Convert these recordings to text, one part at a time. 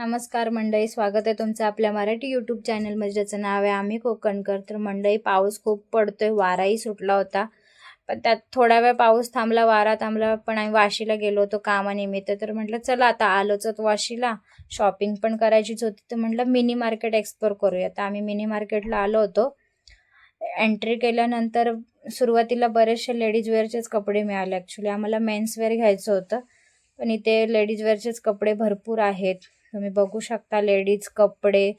नमस्कार मंडळी स्वागत आहे तुमचं आपल्या मराठी यूट्यूब चॅनलमध्ये ज्याचं नाव आहे आम्ही कोकणकर तर मंडळी पाऊस खूप पडतोय वाराही सुटला होता. पण त्यात थोडा वेळ पाऊस थांबला वारा थांबला पण आम्ही वाशीला गेलो होतो कामानिमित्त. तर म्हटलं चला आता आलोच वाशीला. शॉपिंग पण करायचीच होती तर म्हटलं मिनी मार्केट एक्सप्लोर करूया तर आम्ही मिनी मार्केटला आलो होतो. एंट्री केल्यानंतर सुरुवातीला बरेचसे लेडीज वेअरचेच कपडे मिळाले. ॲक्च्युली आम्हाला मेन्स वेअर घ्यायचं होतं. पण इथे लेडीज वेअरचेच कपडे भरपूर आहेत. तुम्ही बघू शकता लेडीज कपडे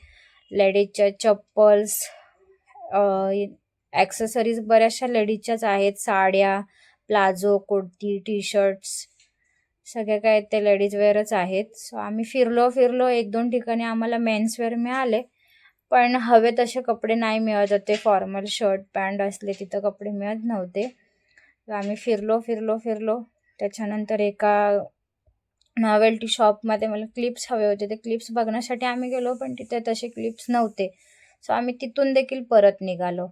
लेडीजच्या चप्पल्स ॲक्सेसरीज बऱ्याचशा लेडीजच्याच आहेत. साड्या प्लाझो कुर्ती टी शर्ट्स सगळे काय ते लेडीज वेअरच आहेत. सो आम्ही फिरलो फिरलो. एक दोन ठिकाणी आम्हाला मेन्स वेअर मिळाले. पण हवे तसे कपडे नाही मिळत. होते फॉर्मल शर्ट पॅन्ट असले तिथं कपडे मिळत नव्हते. तर आम्ही फिरलो फिरलो फिरलो. त्याच्यानंतर एका नॉवेल्टी शॉपमध्ये मला क्लिप्स हवे होते. ते क्लिप्स बघण्यासाठी आम्ही गेलो पण तिथे तसे क्लिप्स नव्हते. सो आम्ही तिथून देखील परत निघालो.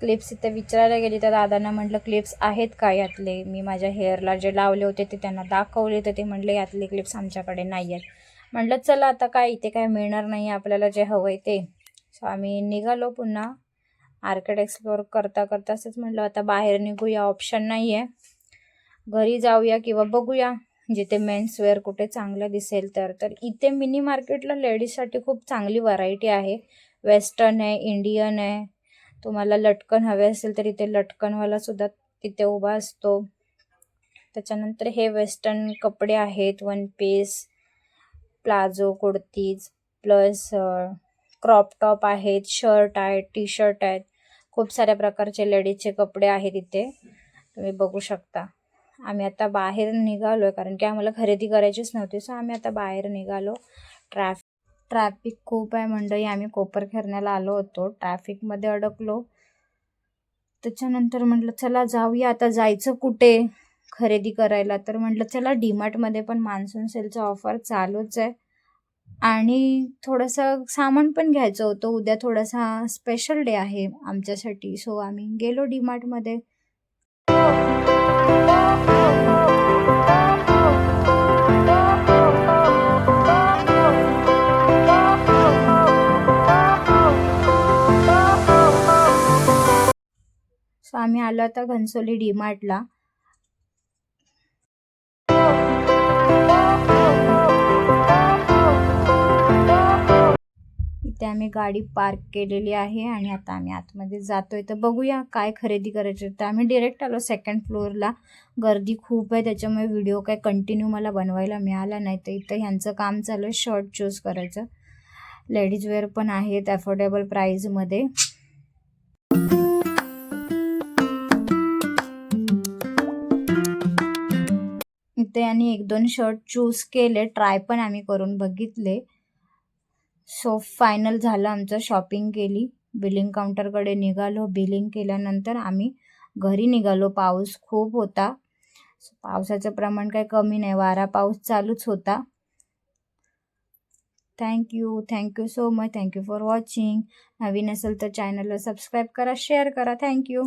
क्लिप्स इथे विचारायला गेली तर दादांना म्हटलं क्लिप्स आहेत का यातले? मी माझ्या हेअरला जे लावले होते ते त्यांना दाखवले तर ते म्हटले यातले क्लिप्स आमच्याकडे नाही आहेत. म्हटलं चला आता काय इथे काय मिळणार नाही आपल्याला जे हवं आहे ते. सो आम्ही निघालो पुन्हा. मार्केट एक्सप्लोअर करता करता असंच म्हटलं आता बाहेर निघूया ऑप्शन नाही आहे घरी जाऊया किंवा बघूया. म्हणजे जिथे मेन्सवेअर कुठे चांगलं दिसेल तर. तर इथे मिनी मार्केटला लेडीजसाठी खूप चांगली व्हरायटी आहे. वेस्टर्न आहे इंडियन आहे. तुम्हाला लटकन हवे असेल तर इथे लटकनवाला सुद्धा तिथे उभा असतो. त्याच्यानंतर हे वेस्टर्न कपडे आहेत. One piece palazzo kurtis plus crop top आहेत शर्ट आहेत टी शर्ट आहेत. खूप साऱ्या प्रकारचे लेडीजचे कपडे आहेत इथे. तुम्ही बघू शकता. आम्ही आता बाहेर निघालो आहे कारण की आम्हाला खरेदी करायचीच नव्हती. सो आम्ही आता बाहेर निघालो. ट्रॅफ ट्रॅफिक खूप आहे मंडळी. आम्ही कोपरखेरण्याला आलो होतो. ट्रॅफिकमध्ये अडकलो. त्याच्यानंतर म्हटलं चला जाऊया. आता जायचं कुठे? खरेदी करायला. तर म्हटलं चला डीमार्टमध्ये पण मान्सून सेलचा ऑफर चालूच आहे. आणि थोडंसं सामान पण घ्यायचं होतं. उद्या थोडासा स्पेशल डे आहे आमच्यासाठी. सो आम्ही गेलो डीमार्टमध्ये. सो आम्ही आलो आता घनसोली डी मार्टला आम्ही गाडी पार्क केलेली आहे आणि आता आम्ही आतमध्ये जातोय. तर बघूया काय खरेदी करायची तर आम्ही डिरेक्ट आलो सेकंड फ्लोअरला गर्दी खूप आहे त्याच्यामुळे व्हिडिओ काय कंटिन्यू मला बनवायला मिळाला नाही. तर इथं ह्यांचं काम चालू आहे शर्ट चूज करायचं. लेडीज वेअर पण आहेत अफोर्डेबल प्राईजमध्ये इथे आणि एक दोन शर्ट चूज केले ट्राय पण आम्ही करून बघितले. सो फायनल झालं आमचं शॉपिंग केली. बिलिंग काउंटरकडे निघालो. बिलिंग केल्यानंतर आम्ही घरी निघालो. पाऊस खूप होता. पावसाचं प्रमाण काही कमी नाही. वारा पाऊस चालूच होता. Thank you thank you so much thank you for watching नवीन असेल तर चॅनलला सबस्क्राईब करा शेअर करा. थँक्यू